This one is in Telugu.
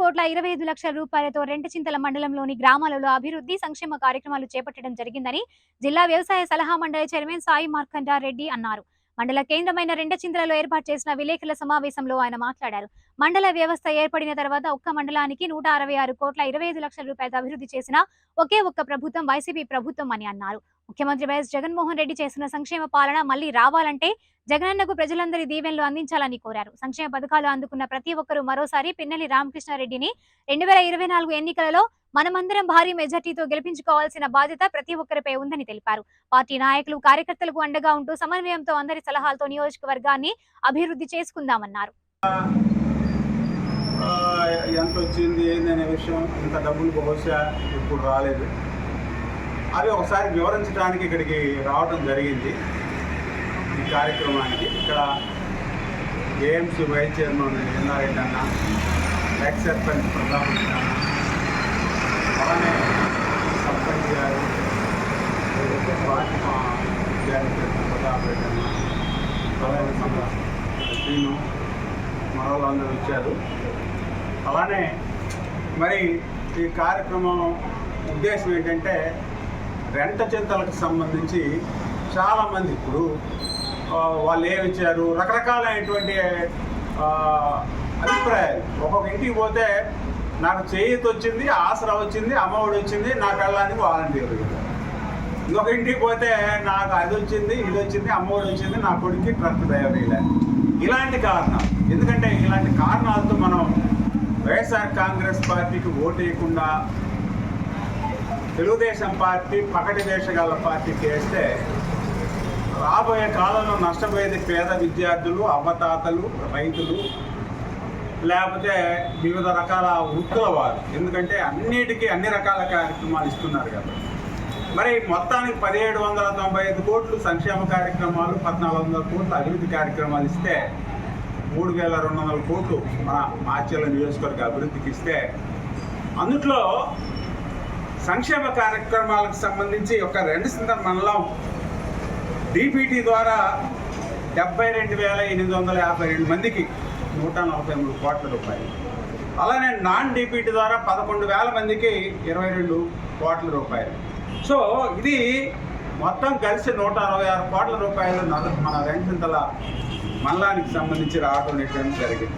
కోట్ల ఇరవై ఐదు లక్షల రూపాయలతో రెంటచింతల మండలంలోని గ్రామాలలో అభివృద్ధి సంక్షేమ కార్యక్రమాలు చేపట్టడం జరిగిందని జిల్లా వ్యవసాయ సలహా మండలి చైర్మన్ సాయి మార్కండారెడ్డి అన్నారు. మండల కేంద్రమైన రెండచింతలలో ఏర్పాటు చేసిన విలేకరుల సమావేశంలో ఆయన మాట్లాడారు. మండల వ్యవస్థ ఏర్పడిన తర్వాత ఒక్క మండలానికి నూట అరవై ఆరు కోట్ల ఇరవై ఐదు లక్షల రూపాయలతో అభివృద్ధి చేసిన ఒకే ఒక్క ప్రభుత్వం వైసీపీ ప్రభుత్వం అని అన్నారు. ముఖ్యమంత్రి వైఎస్ జగన్మోహన్ రెడ్డి చేసిన సంక్షేమ పాలన మళ్ళీ రావాలంటే జగనన్నకు ప్రజలందరి దీవెనలు అందించాలని కోరారు. సంక్షేమ పథకాలు అందుకున్న ప్రతి ఒక్కరూ మరోసారి పిన్నెల్లి రామకృష్ణారెడ్డిని రెండు వేల ఇరవై నాలుగు ఎన్నికలలో మనమందరం భారీ మెజార్టీతో గెలిపించుకోవాల్సిన బాధ్యత ప్రతి ఒక్కరిపై ఉందని తెలిపారు. పార్టీ నాయకులు కార్యకర్తలకు అండగా ఉంటూ సమన్వయంతో అందరి సలహాలతో నియోజకవర్గాన్ని అభివృద్ధి చేసుకుందామన్నారు. ఎంత వచ్చింది ఏందనే విషయం ఇంత డబ్బులు బహుశా ఇప్పుడు రాలేదు. అవి ఒకసారి వివరించడానికి ఇక్కడికి రావడం జరిగింది. ఈ కార్యక్రమానికి ఇక్కడ ఏఎంసీ వైస్ చైర్మన్ ఎన్ఆర్ఎడ్ అన్న ఎక్స్ సర్పంచ్ ప్రతాప్ అలానే సర్పంచ్ గారు పార్టీ మా ప్రతాప్ రెడ్డి అన్న అలానే మన శ్రీను మనవాళ్ళందరూ వచ్చారు. అలానే మరి ఈ కార్యక్రమం ఉద్దేశం ఏంటంటే రెంట చింతలకు సంబంధించి చాలామంది ఇప్పుడు వాళ్ళు ఏమిచ్చారు రకరకాలైనటువంటి అభిప్రాయాలు. ఒక్కొక్క ఇంటికి పోతే నాకు చేయిత్ వచ్చింది ఆసరా వచ్చింది అమ్మఒడి వచ్చింది నా కళ్ళానికి వాలంటీర్ ఇంకొక ఇంటికి పోతే నాకు అది వచ్చింది ఇది వచ్చింది అమ్మఒడి వచ్చింది నా కొడుకు ట్రక్ డ్రైవర్ ఇలాంటి కారణాలు. ఎందుకంటే ఇలాంటి కారణాలతో మనం వైఎస్ఆర్ కాంగ్రెస్ పార్టీకి ఓటు వేయకుండా తెలుగుదేశం పార్టీ పకటి దేశగాళ్ళ పార్టీకి వేస్తే రాబోయే కాలంలో నష్టపోయేది పేద విద్యార్థులు అమ్మతాతలు రైతులు లేకపోతే వివిధ రకాల వృత్తుల వారు. ఎందుకంటే అన్నిటికీ అన్ని రకాల కార్యక్రమాలు ఇస్తున్నారు కాబట్టి మరి మొత్తానికి పదిహేడు వందల తొంభై ఐదు కోట్లు సంక్షేమ కార్యక్రమాలు పద్నాలుగు వందల కోట్లు అభివృద్ధి కార్యక్రమాలు ఇస్తే మూడు వేల రెండు వందల కోట్లు మన మాచర్ల నియోజకవర్గ అభివృద్ధికి ఇస్తే అందుట్లో సంక్షేమ కార్యక్రమాలకు సంబంధించి ఒక రెండు సందర్భంలో మండలం డిపిటి ద్వారా డెబ్బై రెండు వేల ఎనిమిది వందల యాభై రెండు మందికి నూట నలభై మూడు కోట్ల రూపాయలు. అలానే నాన్ డిపిటి ద్వారా పదకొండు వేల మందికి ఇరవై రెండు కోట్ల రూపాయలు. సో ఇది మొత్తం కలిసి నూట అరవై ఆరు కోట్ల రూపాయలు నల- మన రెండింతల మండలానికి సంబంధించి రావడం అనేటువంటి జరిగింది.